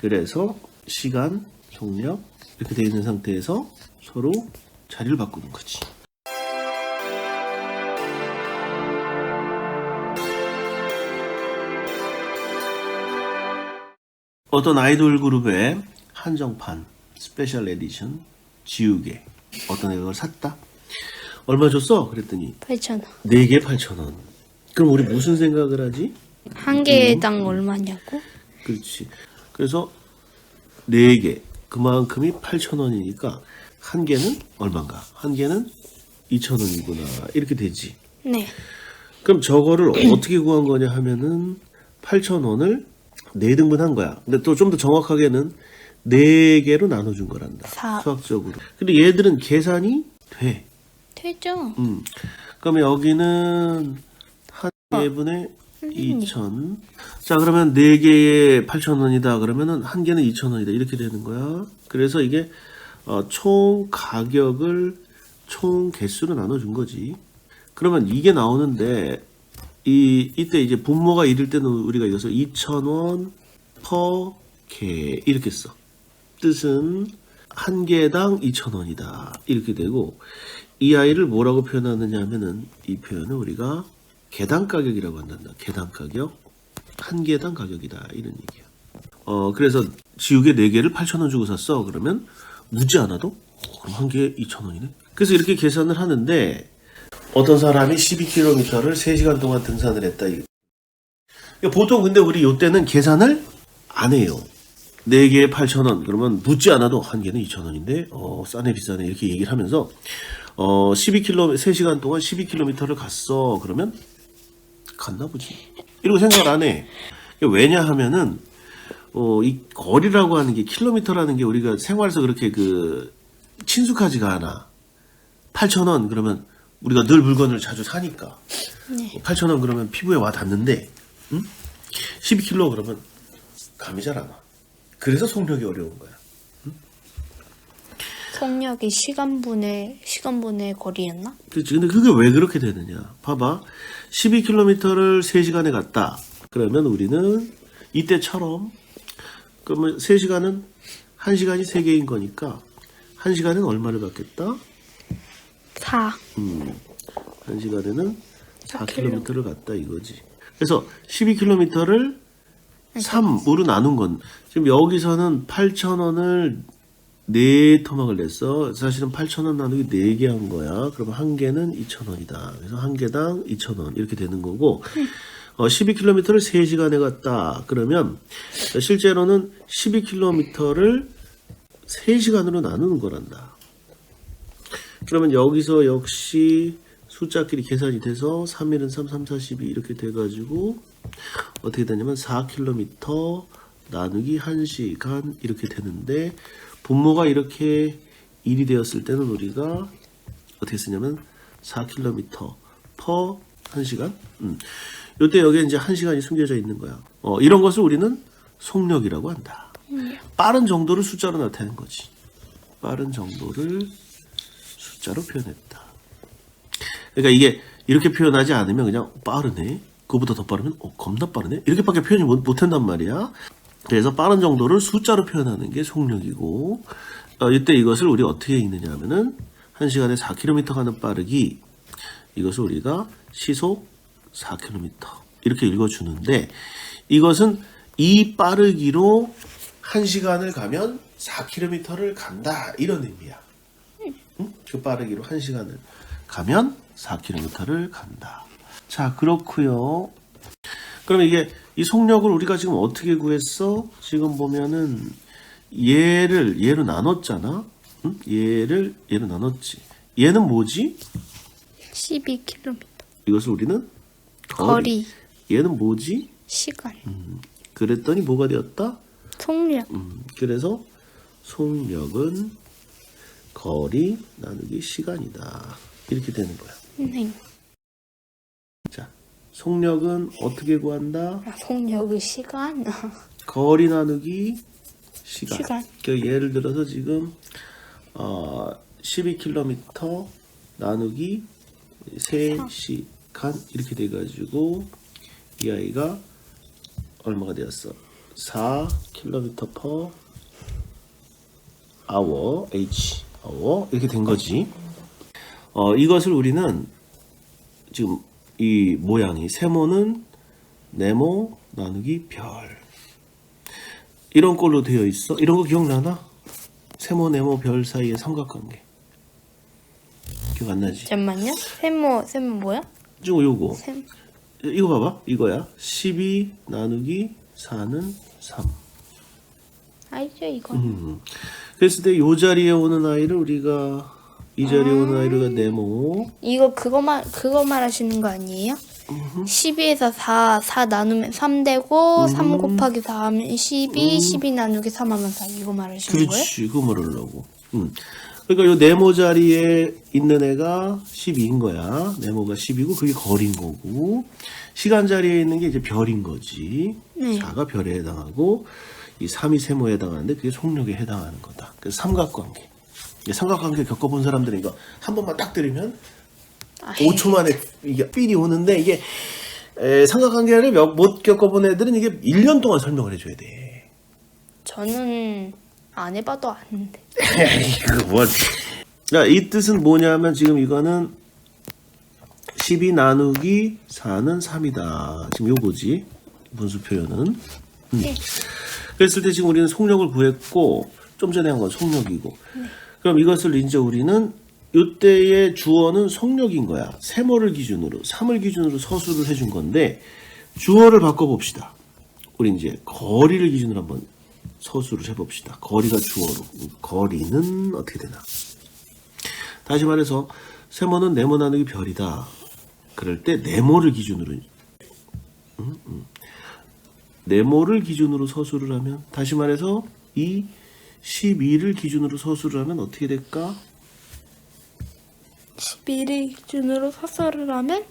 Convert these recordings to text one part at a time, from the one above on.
그래서 시간, 속력 이렇게 되어 있는 상태에서 서로 자리를 바꾸는 거지. 어떤 아이돌 그룹의 한정판 스페셜 에디션 지우개 어떤 애가 그걸 샀다 얼마 줬어? 그랬더니 8,000원. 4개 8,000원 그럼 우리 무슨 생각을 하지? 한 개당 얼마냐고? 그렇지 그래서 4개 그만큼이 8,000원이니까 한 개는 얼마인가 한 개는 2,000원이구나 이렇게 되지 네. 그럼 저거를 어떻게 구한 거냐 하면은 8,000원을 4등분 한 거야. 근데 또 좀 더 정확하게는 4개로 나눠준 거란다. 사. 수학적으로. 근데 얘들은 계산이 돼. 되죠. 음. 그러면 여기는 한 개분의 2,000. 자, 그러면 4개에 8,000원이다. 그러면은 한 개는 2,000원이다. 이렇게 되는 거야. 그래서 이게 어, 총 가격을 총 개수로 나눠 준 거지. 그러면 이게 나오는데 이 이때 이제 분모가 이럴 때는 우리가 이것을 2,000원 per 개 이렇게 써. 뜻은 한 개당 2,000원이다. 이렇게 되고 이 아이를 뭐라고 표현하느냐 하면은 이 표현을 우리가 개당 가격이라고 한단다. 개당 가격. 한 개당 가격이다. 이런 얘기야. 어, 그래서 지우개 4 개를 8,000원 주고 샀어. 그러면 묻지 않아도 어, 그럼 한 개에 2,000원이네. 그래서 이렇게 계산을 하는데 어떤 사람이 12km를 3시간 동안 등산을 했다. 그러니까 보통 근데 우리 요때는 계산을 안 해요. 4개에 8,000원. 그러면 묻지 않아도 한 개는 2,000원인데, 어, 싸네, 비싸네. 이렇게 얘기를 하면서, 어, 12km, 3시간 동안 12km를 갔어. 그러면, 갔나 보지. 이러고 생각을 안 해. 왜냐 하면은, 어, 이 거리라고 하는 게 킬로미터라는 게 우리가 생활에서 그렇게 그, 친숙하지가 않아. 8,000원 그러면 우리가 늘 물건을 자주 사니까. 네. 8,000원 그러면 피부에 와 닿는데, 응? 12kg 그러면 감이 잘 안 와. 그래서 속력이 어려운 거야. 속력이 시간분의 시간분의 거리였나? 그렇지. 근데 그게 왜 그렇게 되느냐. 봐봐. 12km를 3시간에 갔다. 그러면 우리는 이때처럼, 그러면 3시간은 1시간이 3개인 거니까, 1시간은 얼마를 받겠다? 4. 음, 1시간에는 4 4km를 갔다 이거지. 그래서 12km를 3으로 나눈 건, 지금 여기서는 8,000원을 4토막을 냈어. 사실은 8,000원 나누기 4개 한 거야. 그러면 한 개는 2,000원이다. 그래서 한 개당 2,000원. 이렇게 되는 거고, 어, 12km를 3시간에 갔다. 그러면 실제로는 12km를 3시간으로 나누는 거란다. 그러면 여기서 역시 숫자끼리 계산이 돼서 3일은 3, 3, 4, 12 이렇게 돼가지고 어떻게 되냐면 4km 나누기 1시간 이렇게 되는데 분모가 이렇게 1이 되었을 때는 우리가 어떻게 쓰냐면 4km per 1시간 음. 요때 여기에 이제 1시간이 숨겨져 있는 거야 어, 이런 것을 우리는 속력이라고 한다 빠른 정도를 숫자로 나타내는 거지 빠른 정도를 숫자로 표현했다. 그러니까 이게 이렇게 표현하지 않으면 그냥 빠르네. 그거보다 더 빠르면 어, 겁나 빠르네. 이렇게밖에 표현이 못, 못한단 말이야. 그래서 빠른 정도를 숫자로 표현하는 게 속력이고 어, 이때 이것을 우리 어떻게 읽느냐 하면은 1시간에 4km 가는 빠르기 이것을 우리가 시속 4km 이렇게 읽어주는데 이것은 이 빠르기로 1시간을 가면 4km를 간다 이런 의미야. 응? 그 빠르기로 1시간을 가면 4km를 간다. 자, 그렇고요. 그럼 이게 이 속력을 우리가 지금 어떻게 구했어? 지금 보면은 얘를 얘로 나눴잖아. 응? 얘를 얘로 나눴지. 얘는 뭐지? 12km. 이것을 우리는 거리. 얘는 뭐지? 시간. 그랬더니 뭐가 되었다? 속력. 음, 그래서 속력은 거리 나누기 시간이다. 이렇게 되는 거야. 네. 자, 속력은 어떻게 구한다? 아, 속력의 시간. 거리 나누기 시간. 시간. 그 예를 들어서 지금 어, 12km 나누기 3시간 이렇게 돼가지고 이 아이가 얼마가 되었어? 4km per hour h hour 이렇게 된 거지. 어, 이것을 우리는 지금 이 모양이 세모는 네모 나누기 별 이런 걸로 되어 있어. 이런 거 기억나나? 세모 네모 별 사이의 삼각관계 기억 안 나지? 잠깐만요. 세모 세모 뭐야? 지금 요거 세 이거 봐봐 이거야 12 나누기 4는 3 알죠 이거. 음. 그랬을 때 요 자리에 오는 아이를 우리가 이 자리에 오는 아이를 네모. 이거 그거 말 그거 말하시는 거 아니에요? 12에서 4, 4 나누면 3 되고 3 곱하기 4 하면 12, 12 나누기 3 하면 4 이거 말하시는 거예요? 그렇지 그거 말하려고. 음. 그러니까 요 네모 자리에 있는 애가 12인 거야. 네모가 10이고 그게 거리인 거고. 시간 자리에 있는 게 이제 별인 거지. 네. 4가 별에 해당하고 이 3이 세모에 해당하는데 그게 속력에 해당하는 거다. 그래서 삼각관계. 이 삼각관계 겪어본 사람들은 이거 한 번만 딱 들으면 아, 5초 만에 이게 삘이 오는데 이게 에, 삼각관계를 몇- 못 겪어본 애들은 이게 1년 동안 설명을 해줘야 돼. 저는 안 해봐도 아는데. 이거 뭐? 자, 이 뜻은 뭐냐면 지금 이거는 12 나누기 4는 3이다. 지금 요거지. 분수 표현은. 음. 그랬을 때 지금 우리는 속력을 구했고 좀 전에 한 건 속력이고. 그럼 이것을 이제 우리는 요때의 주어는 속력인 거야. 세모를 기준으로, 3을 기준으로 서술을 해준 건데 주어를 바꿔봅시다. 우리 이제 거리를 기준으로 한번 서술을 해봅시다. 거리가 주어로. 거리는 어떻게 되나? 다시 말해서 세모는 네모 나누기 별이다. 그럴 때 네모를 기준으로 음, 음. 네모를 기준으로 서술을 하면 다시 말해서 이 12를 기준으로 서술을 하면 어떻게 될까? 11일 기준으로 사설을 하면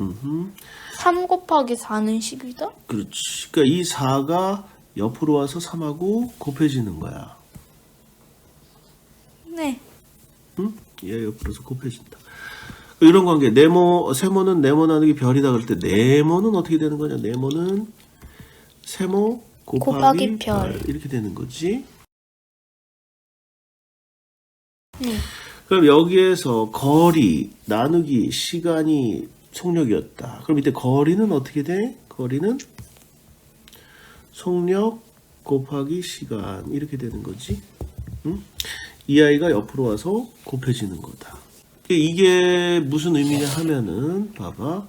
음흠. 3 곱하기 4는 10이다? 그렇지. 그러니까 이 4가 옆으로 와서 3하고 곱해지는 거야. 네. 응? 얘 옆으로서 곱해진다. 이런 관계. 네모, 세모는 네모 나누기 별이다 그럴 때 네모는 어떻게 되는 거냐? 네모는 세모 곱하기, 곱하기 별. 이렇게 되는 거지. 네. 그럼 여기에서 거리 나누기 시간이 속력이었다. 그럼 이때 거리는 어떻게 돼? 거리는 속력 곱하기 시간 이렇게 되는 거지. 응? 이 아이가 옆으로 와서 곱해지는 거다. 이게 무슨 의미냐 하면은 봐봐.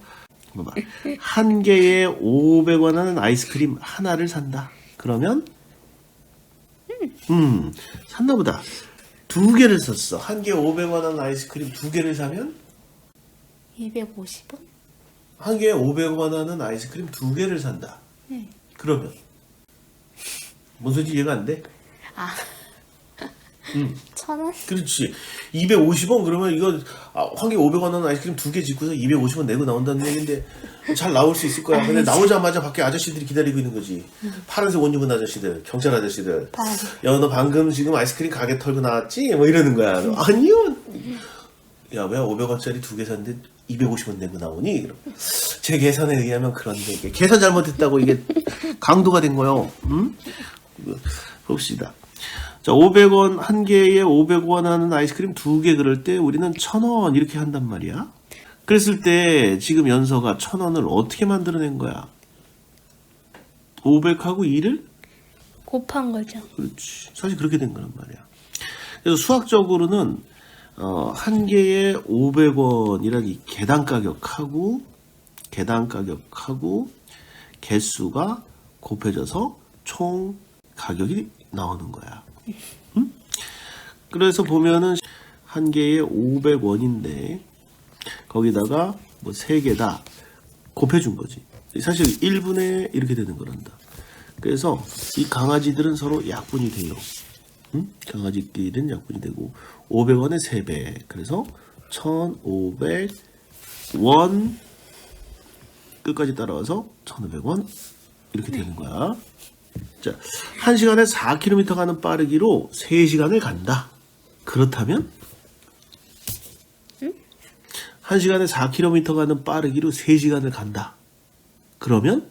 봐봐. 한 개에 500원 하는 아이스크림 하나를 산다. 그러면 음, 샀나 보다. 두 개를 샀어. 한 개에 500원 하는 아이스크림 두 개를 사면 250원? 한 개에 500원 하는 아이스크림 두 개를 산다. 네. 그러면 뭔 소리인지 이해가 안 돼? 아. 응. 천 원? 그렇지. 250원 그러면 이거 아, 한개 500원 하는 아이스크림 두 개 짓고서 250원 내고 나온다는 얘기인데 잘 나올 수 있을 거야. 근데 나오자마자 밖에 아저씨들이 기다리고 있는 거지. 파란색 옷 입은 아저씨들, 경찰 아저씨들. 파란색. 야, 너 방금 지금 아이스크림 가게 털고 나왔지? 뭐 이러는 거야. 아니요. 야, 왜 500원짜리 두 개 샀는데 250원 내고 나오니? 이러고. 제 계산에 의하면 그런데 이게 계산 잘못했다고 이게 강도가 된 거요. 음? 봅시다. 자, 500원 한 개에 500원 하는 아이스크림 두 개 그럴 때 우리는 1000원 이렇게 한단 말이야. 그랬을 때 지금 연서가 1000원을 어떻게 만들어낸 거야? 500하고 2를 곱한 거죠. 그렇지. 사실 그렇게 된 거란 말이야. 그래서 수학적으로는 어, 한 개에 500원이란 이 개당 가격하고 개당 가격하고 개수가 곱해져서 총 가격이 나오는 거야. 응? 그래서 보면은 한 개에 500원인데 거기다가 뭐 세 개다 곱해준 거지. 사실 1분에 이렇게 되는 거란다. 그래서 이 강아지들은 서로 약분이 돼요. 응? 강아지끼리는 약분이 되고 500원에 3배. 그래서 1,500원 끝까지 따라와서 1,500원 이렇게 되는 거야. 자, 1시간에 4km 가는 빠르기로 3시간을 간다. 그렇다면 1시간에 4km 가는 빠르기로 3시간을 간다. 그러면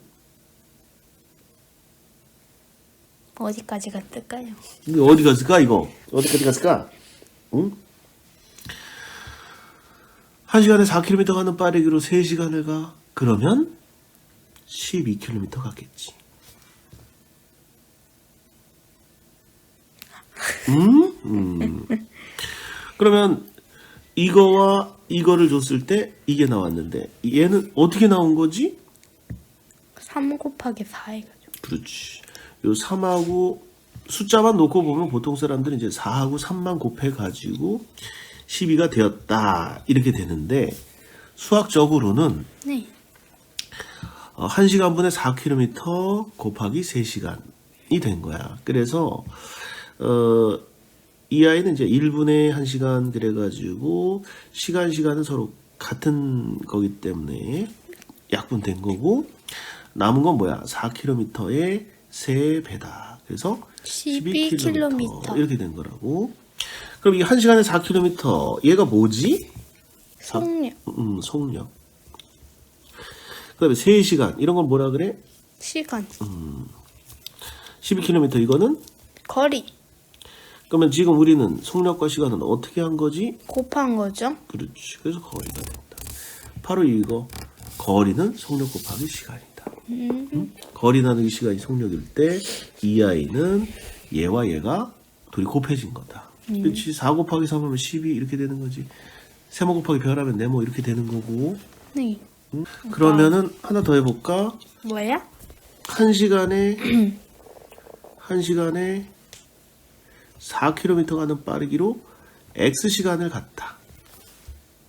어디까지 갔을까요? 어디 갔을까 이거? 어디까지 갔을까? 응? 한 시간에 4km 가는 빠르기로 3시간을 가. 그러면 12km 갔겠지. 음? 음. 그러면 이거와 이거를 줬을 때 이게 나왔는데 얘는 어떻게 나온 거지? 3 곱하기 4 해가지고. 그렇지. 요 3하고 숫자만 놓고 보면 보통 사람들은 이제 4하고 3만 곱해 가지고 12가 되었다. 이렇게 되는데 수학적으로는 네. 어, 1시간분에 4km 곱하기 3시간이 된 거야. 그래서 어, 이 아이는 이제 1분에 1시간 그래 가지고 시간 시간은 서로 같은 거기 때문에 약분된 거고 남은 건 뭐야? 4km의 3배다. 그래서 12 킬로미터. 이렇게 된 거라고. 그럼 이 1시간에 4km 얘가 뭐지? 속력. 음, 속력. 그다음에 3시간 이런 건 뭐라 그래? 시간. 12km 이거는 거리. 그러면 지금 우리는 속력과 시간은 어떻게 한 거지? 곱한 거죠? 그렇지. 그래서 거리가 된다. 바로 이거 거리는 속력 곱하기 시간이다. 응? 거리 나누기 시간이 속력일 때 이 아이는 얘와 얘가 둘이 곱해진 거다. 그렇지. 4 곱하기 3 하면 12 이렇게 되는 거지. 세모 곱하기 별하면 네모 이렇게 되는 거고. 네. 응? 그러면은 하나 더 해볼까? 뭐야? 한 시간에 한 시간에 4km 가는 빠르기로 x 시간을 갔다.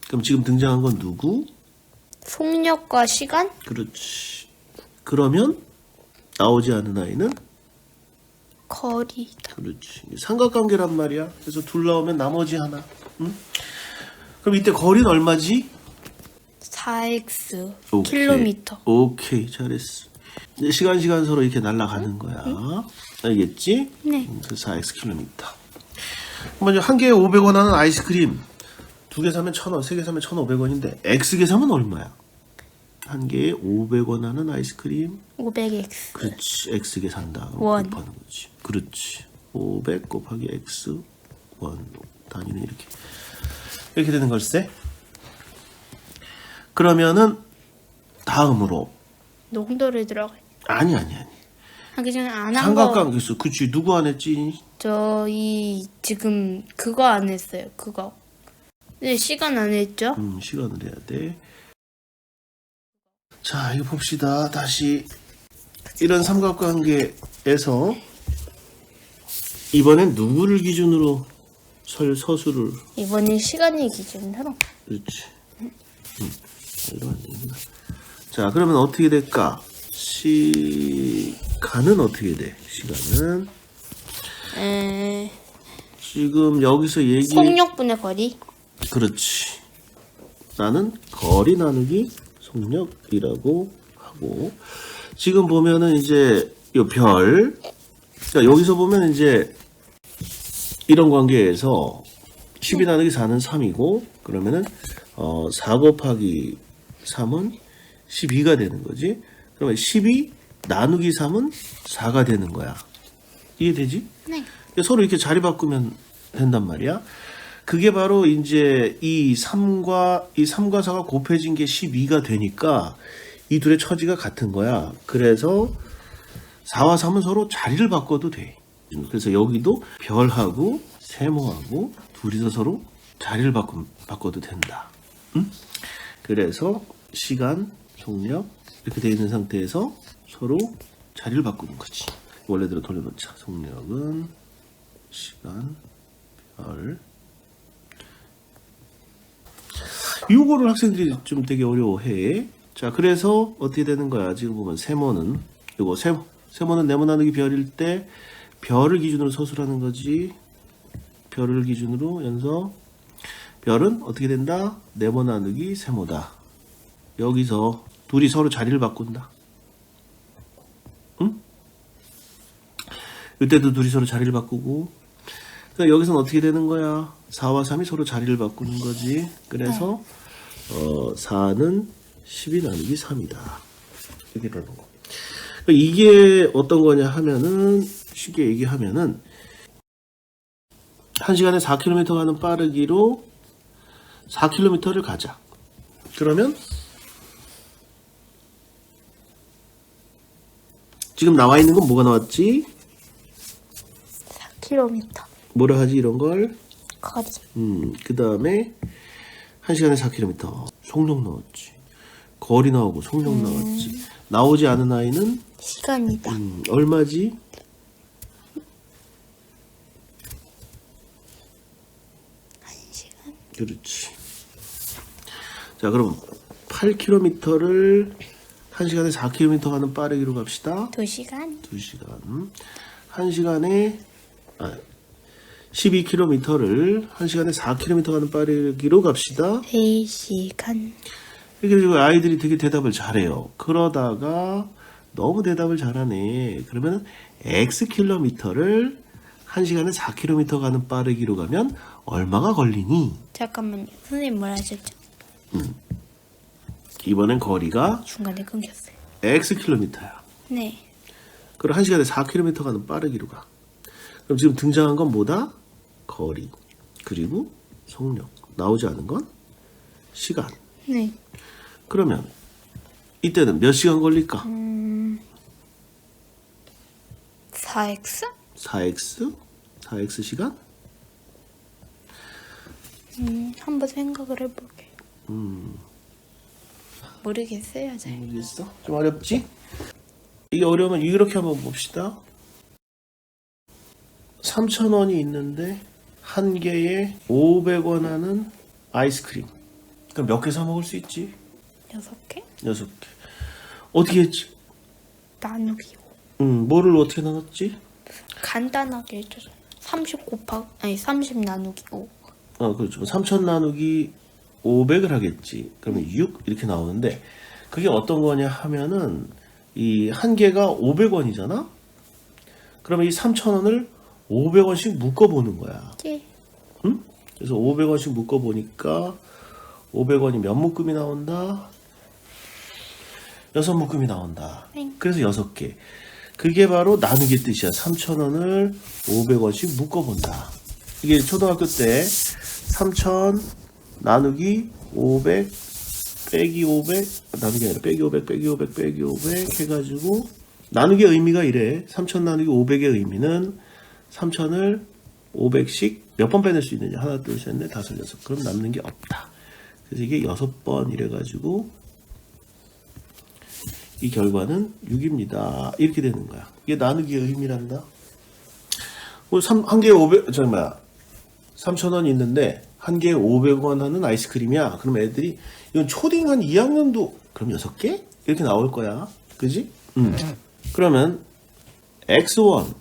그럼 지금 등장한 건 누구? 속력과 시간? 그렇지. 그러면 나오지 않은 아이는 거리다. 그렇지. 삼각관계란 말이야. 그래서 둘 나오면 나머지 하나. 응? 그럼 이때 거리는 얼마지? 4x 오케이. 킬로미터. 오케이, 잘했어. 시간 시간 서로 이렇게 날아가는 거야. 알겠지? 네. 음, 그래서 4x 킬로미터. 한 개에 500원 하는 아이스크림 두 개 사면 1,000원, 세 개 사면 1,500원인데 X개 사면 얼마야? 한 개에 500원 하는 아이스크림 500x. 그렇지 X개 산다 원. 곱하는 거지 그렇지 500 곱하기 X 원 단위는 이렇게 이렇게 되는 걸세 그러면은 다음으로 농도를 들어가. 아니 아니 아니 하기 전에 안 한 거. 삼각관계 있어 그치 누구 안 했지 저희 지금 그거 안 했어요. 그거. 네, 시간 안 했죠? 음, 시간을 해야 돼. 자, 이거 봅시다. 다시 이런 삼각관계에서 이번엔 누구를 기준으로 설 서술을 이번엔 시간의 기준으로. 그렇지. 음, 이러면 안 되구나. 자, 그러면 어떻게 될까? 시 간은 어떻게 돼? 시간은 에, 지금 여기서 얘기 속력분의 거리. 그렇지. 나는 거리 나누기 속력이라고 하고 지금 보면은 이제 이 별. 그러니까 여기서 보면 이제 이런 관계에서 12 나누기 4는 3이고 그러면은 어, 4 곱하기 3은 12가 되는 거지. 그러면 12 나누기 3은 4가 되는 거야. 이해되지? 네. 서로 이렇게 자리 바꾸면 된단 말이야. 그게 바로 이제 이 3과 이 3과 4가 곱해진 게 12가 되니까 이 둘의 처지가 같은 거야. 그래서 4와 3은 서로 자리를 바꿔도 돼. 그래서 여기도 별하고 세모하고 둘이서 서로 자리를 바꾸, 바꿔도 된다. 응? 그래서 시간, 속력 이렇게 되어 있는 상태에서 서로 자리를 바꾸는 거지. 원래대로 돌려놓자. 속력은 시간, 별. 이거를 학생들이 좀 되게 어려워해. 자, 그래서 어떻게 되는 거야? 지금 보면 세모는 이거 세모, 세모는 네모 나누기 별일 때 별을 기준으로 서술하는 거지. 별을 기준으로 연서 별은 어떻게 된다? 네모 나누기 세모다. 여기서 둘이 서로 자리를 바꾼다. 응? 이때도 둘이 서로 자리를 바꾸고 그러니까 여기서는 어떻게 되는 거야? 4와 3이 서로 자리를 바꾸는 거지. 그래서 어, 4는 12 나누기 3이다. 이렇게 되는 거. 그러니까 이게 어떤 거냐 하면은 쉽게 얘기하면은 1시간에 4km 가는 빠르기로 4km를 가자. 그러면 지금 나와 있는 건 뭐가 나왔지? 4km. 뭐라 하지 이런 걸? 거리. 음, 그 다음에 1시간에 4km. 속력 나왔지. 거리 나오고 속력 나왔지. 나오지 않은 아이는 시간이다. 음, 얼마지? 시간. 그렇지. 자, 그럼 8km를 1시간에 4km 가는 빠르기로 갑시다. 2시간. 2시간. 1시간에 아, 12km를 1시간에 4km 가는 빠르기로 갑시다. 3시간. 이렇게 지금 아이들이 되게 대답을 잘해요. 그러다가 너무 대답을 잘하네. 그러면 x 킬로미터를 1시간에 4km 가는 빠르기로 가면 얼마가 걸리니? 잠깐만요. 선생님 뭐라 하셨죠? 이번엔 거리가 중간에 끊겼어요. x 킬로미터야. 네. 그럼 1시간에 4km 가는 빠르기로 가. 그럼 지금 등장한 건 뭐다? 거리. 그리고 속력. 나오지 않은 건 시간. 네. 그러면 이때는 몇 시간 걸릴까? 4x? 4x? 4x 시간? 음, 한번 생각을 해볼게. 모르겠어요, 잘. 모르겠어? 좀 어렵지? 이게 어려우면 이렇게 한번 봅시다. 3,000원이 있는데 한 개에 500원 하는 아이스크림. 그럼 몇 개 사 먹을 수 있지? 여섯 개? 여섯 개. 어떻게 했지? 나누기 5. 음, 뭐를 어떻게 나눴지? 간단하게 해줘서 30 곱하기 아니 30 나누기 5. 어, 그렇죠. 3,000 나누기 500을 하겠지. 그러면 6 이렇게 나오는데 그게 어떤 거냐 하면은 이 한 개가 500원이잖아. 그러면 이 3,000원을 500원씩 묶어 보는 거야. 예. 응? 그래서 500원씩 묶어 보니까 500원이 몇 묶음이 나온다? 여섯 묶음이 나온다. 네. 그래서 여섯 개. 그게 바로 나누기 뜻이야. 3,000원을 500원씩 묶어 본다. 이게 초등학교 때 3,000 나누기 500 빼기 500 나누기 아니라 빼기 500 빼기 500 빼기 500 해가지고 나누기의 의미가 이래. 3,000 나누기 500의 의미는 3,000을 500씩 몇 번 빼낼 수 있느냐? 하나, 둘, 셋, 넷, 다섯, 여섯. 그럼 남는 게 없다. 그래서 이게 여섯 번 이래 가지고 이 결과는 6입니다. 이렇게 되는 거야. 이게 나누기의 의미란다. 뭐 삼- 한 개에 500, 저기 뭐야. 3,000원 있는데 한 개에 500원 하는 아이스크림이야. 그럼 애들이 이건 초딩 한 2학년도 그럼 6개? 이렇게 나올 거야. 그지? 음. 그러면 X1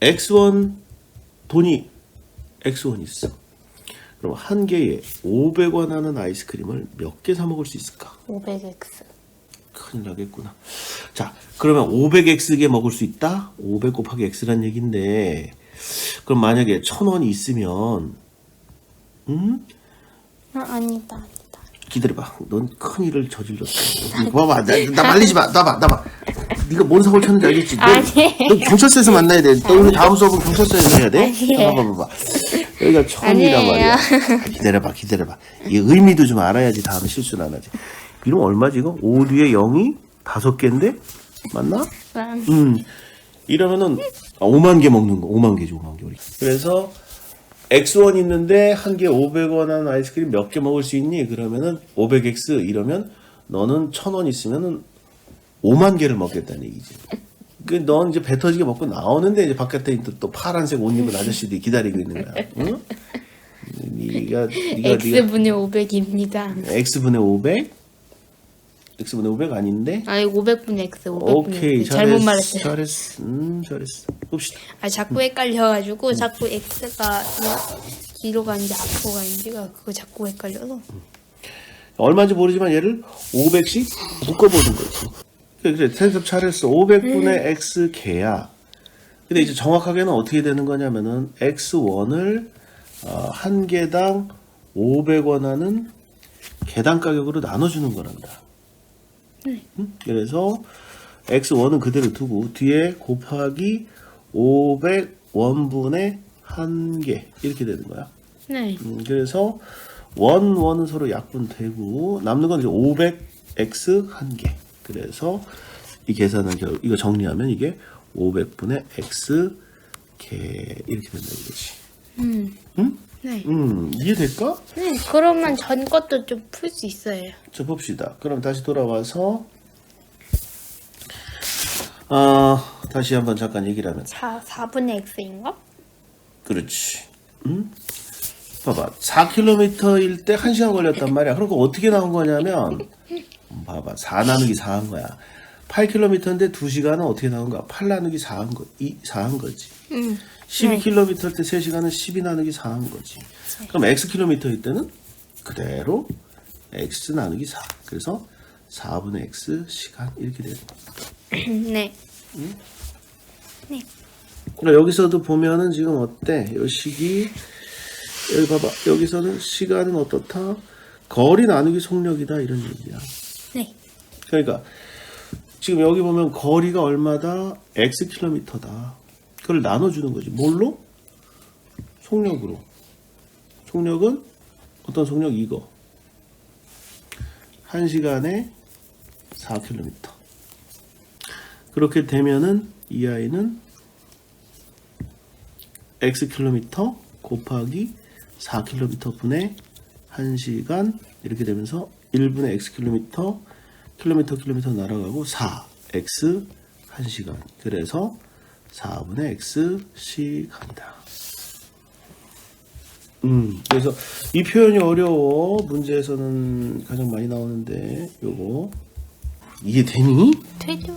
X1 돈이 X1 있어. 그럼 한 개에 500원 하는 아이스크림을 몇 개 사 먹을 수 있을까? 500x. 큰일 나겠구나. 자, 그러면 500x 개 먹을 수 있다? 500 곱하기 x란 얘긴데, 그럼 만약에 1000원이 있으면, 음? 아, 아니다, 아니다. 기다려봐. 넌 큰일을 저질렀어. 봐봐. 나, 나 말리지 마. 나봐, 나봐. 네가 뭔 사고를 쳤는지 알겠지? 너, 아니에요. 너 경찰서에서 만나야 돼. 너 오늘 다음 수업은 경찰서에서 해야 돼? 아니에요. 봐봐, 봐봐. 여기가 아니에요. 말이야. 기다려봐, 기다려봐. 이 의미도 좀 알아야지 다음에 실수는 안 하지. 이름 얼마지, 이거? 5 뒤에 0이 다섯 개인데? 맞나? 난 음. 이러면은, 아, 5만 개 먹는 거. 5만 개지, 5만 개. 우리. 그래서, X1 있는데, 한 개 500원 하는 아이스크림 몇 개 먹을 수 있니? 그러면은, 500X 이러면, 너는 1000원 있으면은, 5만 개를 먹겠다는 얘기지. 그, 넌 이제 배 터지게 먹고 나오는데, 이제 바깥에 또, 또 파란색 옷 입은 아저씨들이 기다리고 있는 거야. 응? 니가, 니가, x분의 500입니다. X분의 500? X분의 500 아닌데? 아니 500분의 x, 500분의 오케이. 잘못 잘했어. 말했어요. 잘했어. 음, 잘했어. 봅시다. 아 자꾸 헷갈려가지고 자꾸 x가 뭐 뒤로 가는지 앞으로 가는지가 그거 자꾸 헷갈려서 얼마인지 모르지만 얘를 500씩 묶어보는 거지. 그래, 그래. 텐섭 잘했어. 500분의 x 개야. 근데 이제 정확하게는 어떻게 되는 거냐면은 x1을 어, 한 개당 500원 하는 개당 가격으로 나눠주는 거란다. 응? 그래서 x1은 그대로 두고 뒤에 곱하기 500원분의 한 개 이렇게 되는 거야. 네. 음, 그래서 원 원은 서로 약분되고 남는 건 이제 500x 한 개. 그래서 이 계산은 결 이거 정리하면 이게 500분의 x 개 이렇게 된다 이거지. 음. 응? 네. 음 이해될까? 네. 그러면 전 것도 좀 풀 수 있어요. 자 봅시다. 그럼 다시 돌아와서 아 다시 한번 잠깐 얘기를 하면 4, 4분의 x인가? 그렇지. 응? 봐봐. 4km일 때 1시간 걸렸단 말이야. 그러니까 어떻게 나온 거냐면 음, 봐봐. 4 나누기 4 한 거야. 8km인데 2시간은 어떻게 나온 거야? 8 나누기 4한 거, 2, 4한 거지. 음. 12km 때 3시간은 12 나누기 4 한 거지. 그럼 xkm일 때는 그대로 x 나누기 4. 그래서 4분의 x 시간 이렇게 되는 거야. 네. 그러니까 여기서도 보면은 지금 어때? 이 식이 여기 봐봐. 여기서는 시간은 어떻다? 거리 나누기 속력이다 이런 얘기야. 네. 그러니까 지금 여기 보면 거리가 얼마다? x 킬로미터다. 그걸 나눠주는 거지. 뭘로? 속력으로. 속력은 어떤 속력 이거. 한 시간에 4km. 그렇게 되면은 이 아이는 x 킬로미터 곱하기 4km 분의 1시간 이렇게 되면서 1분의 x 킬로미터 킬로미터 날아가고 4 x 1시간 그래서 4분의 x 시간이다. 음 그래서 이 표현이 어려워 문제에서는 가장 많이 나오는데 요거 이해되니? 되죠.